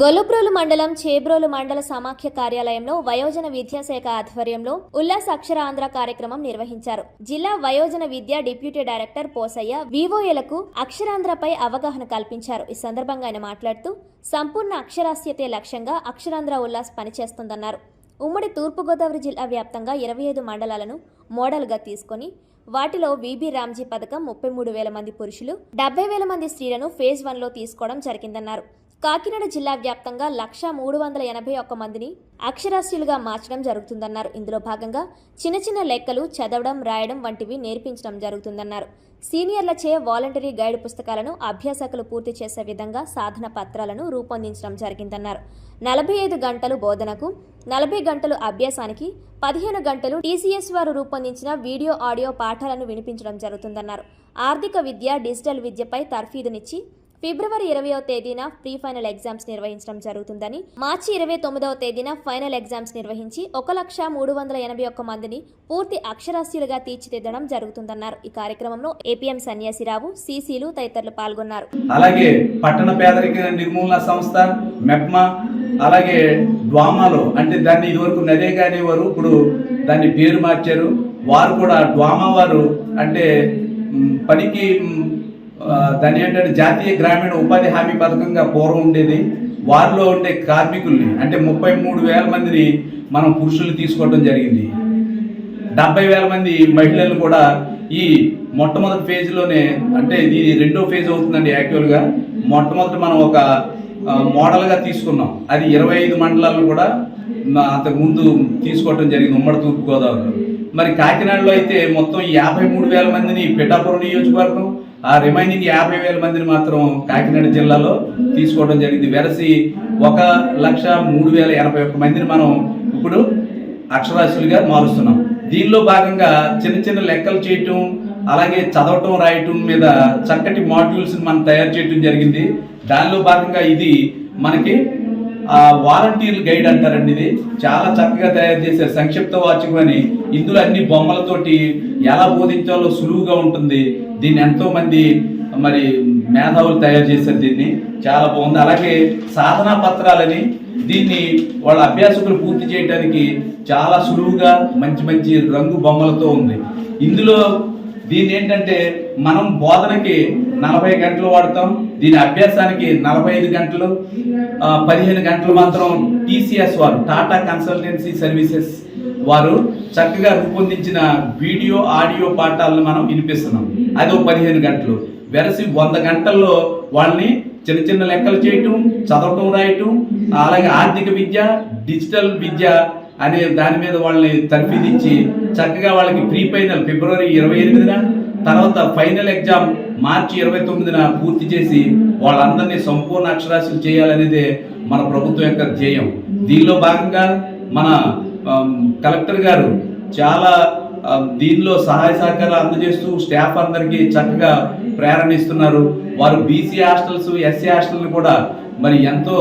గొలుబ్రోలు మండలం చేబ్రోలు మండల సమాఖ్య కార్యాలయంలో వయోజన విద్యాశాఖ ఆధ్వర్యంలో ఉల్లాస్ అక్షరాంధ్ర కార్యక్రమం నిర్వహించారు. జిల్లా వయోజన విద్య డిప్యూటీ డైరెక్టర్ పోసయ్య వివోఏలకు అక్షరాంధ్రపై అవగాహన కల్పించారు. ఈ సందర్భంగా ఆయన మాట్లాడుతూ సంపూర్ణ అక్షరాస్యతే లక్ష్యంగా అక్షరాంధ్ర ఉల్లాస్ పనిచేస్తుందన్నారు. ఉమ్మడి తూర్పుగోదావరి జిల్లా వ్యాప్తంగా ఇరవై ఐదు మండలాలను మోడల్గా తీసుకొని వాటిలో వీబీ రామ్జీ పథకం ముప్పై మూడు వేల మంది పురుషులు డెబ్బై వేల మంది స్త్రీలను ఫేజ్ వన్లో తీసుకోవడం జరిగిందన్నారు. కాకినాడ జిల్లా వ్యాప్తంగా లక్షా మూడు వందల ఎనభై ఒక్క మందిని అక్షరాస్యులుగా మార్చడం జరుగుతుందన్నారు. ఇందులో భాగంగా చిన్న చిన్న లెక్కలు చదవడం రాయడం వంటివి నేర్పించడం జరుగుతుందన్నారు. సీనియర్లచే వాలంటరీ గైడ్ పుస్తకాలను అభ్యాసకులు పూర్తి చేసే విధంగా సాధన పత్రాలను రూపొందించడం జరిగిందన్నారు. నలభై ఐదు గంటలు బోధనకు నలభై గంటలు అభ్యాసానికి పదిహేను గంటలు టీసీఎస్ వారు రూపొందించిన వీడియో ఆడియో పాఠాలను వినిపించడం జరుగుతుందన్నారు. ఆర్థిక విద్య డిజిటల్ విద్యపై తర్ఫీదునిచ్చి ఫిబ్రవరి ఇరవయో తేదీన ప్రీ ఫైనల్ ఎగ్జామ్స్ నిర్వహించడం జరుగుతుందని మార్చి ఇరవై తొమ్మిదవ తేదీన ఫైనల్ ఎగ్జామ్స్ నిర్వహించి ఒక లక్ష మూడు వందల ఎనభై ఒక్క మందిని పూర్తి అక్షరాస్యులుగా తీర్చిదిద్దడం జరుగుతుందన్నారు. ఈ కార్యక్రమంలో ఏపీఎం సన్యాసిరావు సీసీలు తదితరులు పాల్గొన్నారు. అలాగే పట్టణ పేదరిక నిర్మూలన సంస్థ మెప్మా అలాగే డ్వామాలో అంటే దాన్ని ఇదివరకు నరేగా అనేవారు ఇప్పుడు దాన్ని పేరు మార్చారు. వారు కూడా డ్వామా వారు అంటే పనికి దాని ఏంటంటే జాతీయ గ్రామీణ ఉపాధి హామీ పథకంగా పూర్వం ఉండేది. వారిలో ఉండే కార్మికుల్ని అంటే ముప్పై మూడు వేల మందిని మనం పురుషులు తీసుకోవడం జరిగింది. డెబ్బై వేల మంది మహిళలు కూడా ఈ మొట్టమొదటి ఫేజ్లోనే అంటే ఇది రెండో ఫేజ్ అవుతుందండి యాక్చువల్గా. మొట్టమొదటి మనం ఒక మోడల్గా తీసుకున్నాం. అది ఇరవై ఐదు మండలాలను కూడా అంతకుముందు తీసుకోవడం జరిగింది ఉమ్మడి తూర్పుగోదావరిలో మరి కాకినాడలో అయితే మొత్తం యాభై మూడు వేల మందిని పిఠాపురం నియోజకవర్గం ఆ రిమైనింగ్ యాభై వేల మందిని మాత్రం కాకినాడ జిల్లాలో తీసుకోవడం జరిగింది. వెరసి ఒక లక్ష మూడు వేల ఎనభై ఒక్క మందిని మనం ఇప్పుడు అక్షరాస్యులుగా మారుస్తున్నాం. దీనిలో భాగంగా చిన్న చిన్న లెక్కలు చేయటం అలాగే చదవటం రాయటం మీద చక్కటి మాడ్యూల్స్ మనం తయారు చేయటం జరిగింది. దానిలో భాగంగా ఇది మనకి ఆ గైడ్ అంటారండి ఇది. చాలా చక్కగా తయారు చేశారు. సంక్షిప్త వాచకం అని. ఇందులో అన్ని బొమ్మలతోటి ఎలా బోధించాలో సులువుగా ఉంటుంది. దీన్ని ఎంతో మంది మరి మేధావులు తయారు చేశారు దీన్ని. చాలా బాగుంది. అలాగే సాధనా పత్రాలని దీన్ని వాళ్ళ అభ్యాసకులు పూర్తి చేయడానికి చాలా సులువుగా మంచి మంచి రంగు బొమ్మలతో ఉంది. ఇందులో దీన్ని ఏంటంటే మనం బోధనకి నలభై గంటలు వాడతాం దీని అభ్యాసానికి నలభై ఐదు గంటలు పదిహేను గంటలు మాత్రం టీసీఎస్ వారు టాటా కన్సల్టెన్సీ సర్వీసెస్ వారు చక్కగా రూపొందించిన వీడియో ఆడియో పాఠాలను మనం వినిపిస్తున్నాం. అది ఒక పదిహేను గంటలు. వెరసి వంద గంటల్లో వాళ్ళని చిన్న చిన్న లెక్కలు చేయటం చదవటం రాయటం అలాగే ఆర్థిక విద్య డిజిటల్ విద్య అనే దాని మీద వాళ్ళని తర్ఫీదిచ్చి చక్కగా వాళ్ళకి ప్రీ ఫైనల్ ఫిబ్రవరి ఇరవై ఎనిమిదిన తర్వాత ఫైనల్ ఎగ్జామ్ మార్చి ఇరవై తొమ్మిదిన పూర్తి చేసి వాళ్ళందరినీ సంపూర్ణ అక్షరాస్యులు చేయాలనేదే మన ప్రభుత్వం యొక్క ధ్యేయం. దీనిలో భాగంగా మన కలెక్టర్ గారు చాలా దీనిలో సహాయ సహకారాలు అందజేస్తూ స్టాఫ్ అందరికీ చక్కగా ప్రేరణ ఇస్తున్నారు. వారు బీసీ హాస్టల్స్ ఎస్సీ హాస్టల్ని కూడా మరి ఎంతో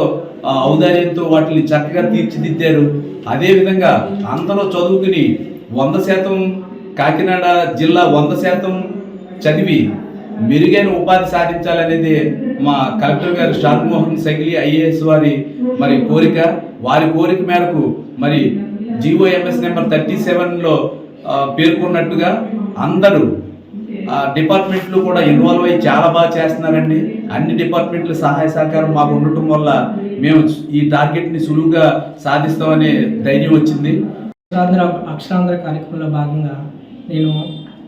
ఔదార్యంతో వాటిని చక్కగా తీర్చిదిద్దారు. అదేవిధంగా అందరూ చదువుకుని వంద శాతం కాకినాడ జిల్లా వంద శాతం చదివి మెరుగైన ఉపాధి సాధించాలనేది మా కలెక్టర్ గారు షాద్ సగిలి ఐఏఎస్ వారి మరి కోరిక. వారి కోరిక మేరకు మరి జిఓఎంఎస్ నెంబర్ థర్టీ సెవెన్లో పేర్కొన్నట్టుగా అందరూ డిపార్ట్మెంట్లు కూడా ఇన్వాల్వ్ అయ్యి చాలా బాగా చేస్తున్నారండి. అన్ని డిపార్ట్మెంట్ల సహాయ సహకారం మాకు ఉండటం వల్ల మేము ఈ టార్గెట్ని సులువుగా సాధిస్తామనే ధైర్యం వచ్చింది. అక్షరాంధ్ర అక్షరాంధ్ర కార్యక్రమంలో భాగంగా నేను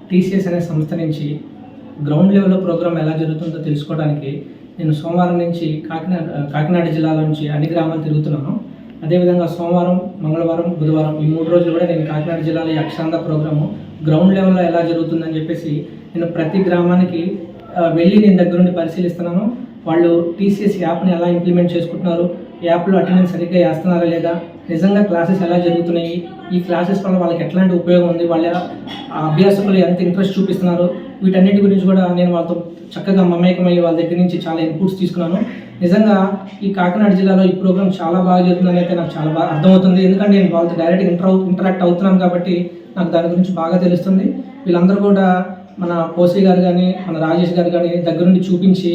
టీసీఎస్ అనే సంస్థ నుంచి గ్రౌండ్ లెవెల్లో ప్రోగ్రామ్ ఎలా జరుగుతుందో తెలుసుకోవడానికి నేను సోమవారం నుంచి కాకినాడ కాకినాడ జిల్లాలో నుంచి అన్ని గ్రామాలు తిరుగుతున్నాను. అదేవిధంగా సోమవారం మంగళవారం బుధవారం ఈ మూడు రోజులు కూడా నేను కాకినాడ జిల్లాలో ఈ అక్షరాంధ్ర ప్రోగ్రాము గ్రౌండ్ లెవెల్లో ఎలా జరుగుతుందని చెప్పేసి నేను ప్రతి గ్రామానికి వెళ్ళి నేను దగ్గరుండి పరిశీలిస్తున్నాను. వాళ్ళు టీసీఎస్ యాప్ని ఎలా ఇంప్లిమెంట్ చేసుకుంటున్నారు? యాప్లో అటెండెన్స్ సరిగ్గా వేస్తున్నారా లేదా? నిజంగా క్లాసెస్ ఎలా జరుగుతున్నాయి? ఈ క్లాసెస్ వల్ల వాళ్ళకి ఎట్లాంటి ఉపయోగం ఉంది? వాళ్ళ అభ్యాసకులు ఎంత ఇంట్రెస్ట్ చూపిస్తున్నారు? వీటన్నిటి గురించి కూడా నేను వాళ్ళతో చక్కగా మమేకమయ్యి వాళ్ళ దగ్గర నుంచి చాలా ఇన్పుట్స్ తీసుకున్నాను. నిజంగా ఈ కాకినాడ జిల్లాలో ఈ ప్రోగ్రామ్ చాలా బాగా జరుగుతుందని అయితే నాకు చాలా బాగా అర్థమవుతుంది. ఎందుకంటే నేను వాళ్ళతో డైరెక్ట్ ఇంటర్ ఇంటరాక్ట్ అవుతున్నాను కాబట్టి నాకు దాని గురించి బాగా తెలుస్తుంది. వీళ్ళందరూ కూడా మన పోసి గారు కానీ మన రాజేష్ గారు కానీ దగ్గరుండి చూపించి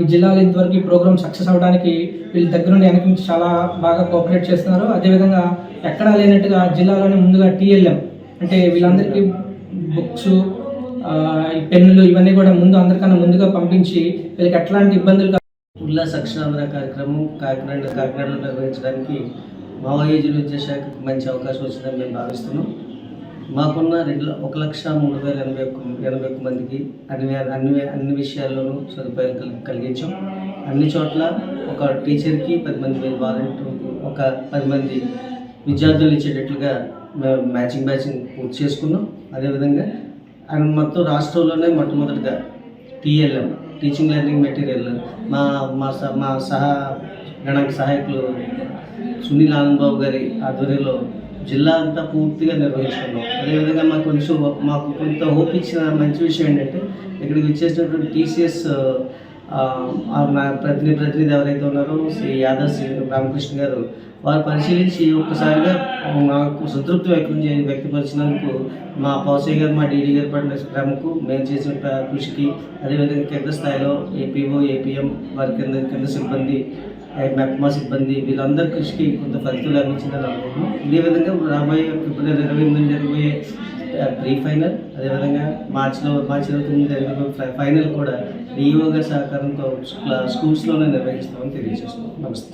ఈ జిల్లాలో ఇంతవరకు ఈ ప్రోగ్రామ్ సక్సెస్ అవ్వడానికి వీళ్ళ దగ్గర నుండి వెనక నుంచి చాలా బాగా కోఆపరేట్ చేస్తున్నారు. అదేవిధంగా ఎక్కడా లేనట్టుగా జిల్లాలోనే ముందుగా టీఎల్ఎం అంటే వీళ్ళందరికీ బుక్స్ పెన్నులు ఇవన్నీ కూడా ముందు అందరికన్నా ముందుగా పంపించి వీళ్ళకి ఎట్లాంటి ఇబ్బందులు కా- ఉల్లాస్ కార్యక్రమం కాకినాడ కాకినాడలో నిర్వహించడానికి మావోయేజీల విద్యా శాఖకు మంచి అవకాశం వచ్చిందని మేము భావిస్తున్నాం. మాకున్న రెండు ఒక లక్ష మూడు వేల ఎనభై ఒక్క ఎనభై ఒక్క మందికి అన్ని అన్ని అన్ని విషయాల్లోనూ సదుపాయాలు కల్ కలిగించాం. అన్ని చోట్ల ఒక టీచర్కి పది మంది వాలంటీర్ ఒక పది మంది విద్యార్థులు ఇచ్చేటట్లుగా మేము మ్యాచింగ్ బ్యాచింగ్ పూర్తి చేసుకున్నాం. అదేవిధంగా అండ్ మొత్తం రాష్ట్రంలోనే మొట్టమొదటిగా టీఎల్ఎం టీచింగ్ లెర్నింగ్ మెటీరియల్. మా మా సహ మా సహా గణాంక సహాయకులు సునీల్ ఆనంద్ బాబు గారి ఆధ్వర్యంలో జిల్లా అంతా పూర్తిగా నిర్వహిస్తున్నాం. అదేవిధంగా మాకు కొంచెం మాకు కొంత హోప్ ఇచ్చిన మంచి విషయం ఏంటంటే ఇక్కడికి వచ్చేసినటువంటి టీసీఎస్ నా ప్రతినిధి ప్రతినిధి ఎవరైతే ఉన్నారో శ్రీ యాదవ్ శ్రీ రామకృష్ణ గారు వారు పరిశీలించి ఒక్కసారిగా మాకు సంతృప్తి వ్యక్తం చే వ్యక్తపరిచినందుకు మా పౌసయ్య గారు మా డీడీ గారు పడిన శ్రమకు మేము చేసిన కృషికి అదేవిధంగా కింద స్థాయిలో ఏపీఓ ఏపీఎం వారి కింద కింద సిబ్బంది మెక్మా మెప్మా సిబ్బంది వీళ్ళందరి కృషికి కొంత ఫలితం లభించిందని అనుకుంటున్నాం. ఇదే విధంగా రాబోయే ఫిబ్రవరి ఇరవై ఎనిమిది జరిగే ప్రీ ఫైనల్ అదేవిధంగా మార్చిలో మార్చి ఇరవై తొమ్మిది జరిగే ఫైనల్ కూడా డిఈఓ గారి సహకారంతో స్కూల్స్లోనే నిర్వహిస్తామని తెలియజేస్తున్నాం. నమస్తే.